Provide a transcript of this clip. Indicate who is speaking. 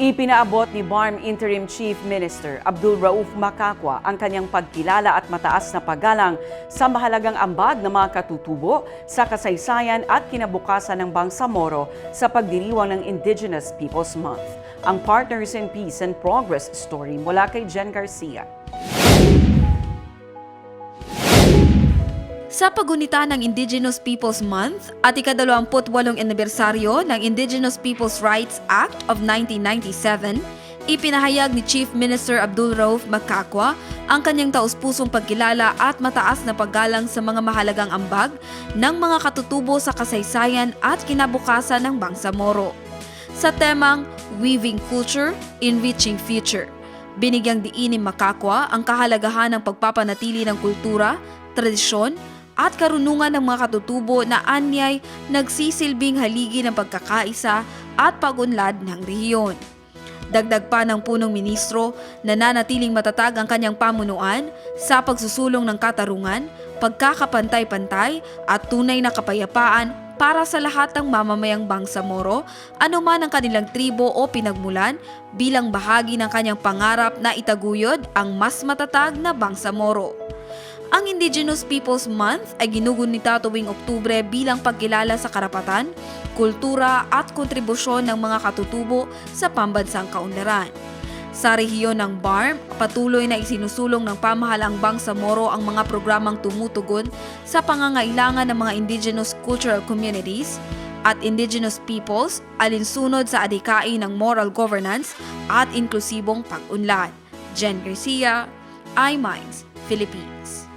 Speaker 1: Ipinaabot ni BARM Interim Chief Minister Abdul Rauf Makakwa ang kanyang pagkilala at mataas na paggalang sa mahalagang ambag ng mga katutubo sa kasaysayan at kinabukasan ng Bangsamoro sa pagdiriwang ng Indigenous Peoples Month. Ang Partners in Peace and Progress story mula kay Jen Garcia.
Speaker 2: Sa pagunita ng Indigenous Peoples Month at ikadalawamput-walong anibersaryo ng Indigenous Peoples Rights Act of 1997, ipinahayag ni Chief Minister Abdul Rauf Makakwa ang kanyang taus-pusong pagkilala at mataas na paggalang sa mga mahalagang ambag ng mga katutubo sa kasaysayan at kinabukasan ng Bangsamoro. Sa temang Weaving Culture, Enriching Future, binigyang diin ni Makakwa ang kahalagahan ng pagpapanatili ng kultura, tradisyon, at karunungan ng mga katutubo na anyay nagsisilbing haligi ng pagkakaisa at pagunlad ng rehiyon. Dagdag pa ng punong ministro na nanatiling matatag ang kanyang pamunuan sa pagsusulong ng katarungan, pagkakapantay-pantay at tunay na kapayapaan para sa lahat ng mamamayang Bangsamoro, anuman ang kanilang tribo o pinagmulan bilang bahagi ng kanyang pangarap na itaguyod ang mas matatag na Bangsamoro. Ang Indigenous Peoples Month ay ginugunita tuwing Oktubre bilang pagkilala sa karapatan, kultura at kontribusyon ng mga katutubo sa pambansang kaunlaran. Sa rehiyon ng BARM, patuloy na isinusulong ng pamahalang Bangsamoro ang mga programang tumutugon sa pangangailangan ng mga indigenous cultural communities at indigenous peoples alinsunod sa adhikain ng moral governance at inklusibong pag-unlad. Jen Garcia, iMinds, Philippines.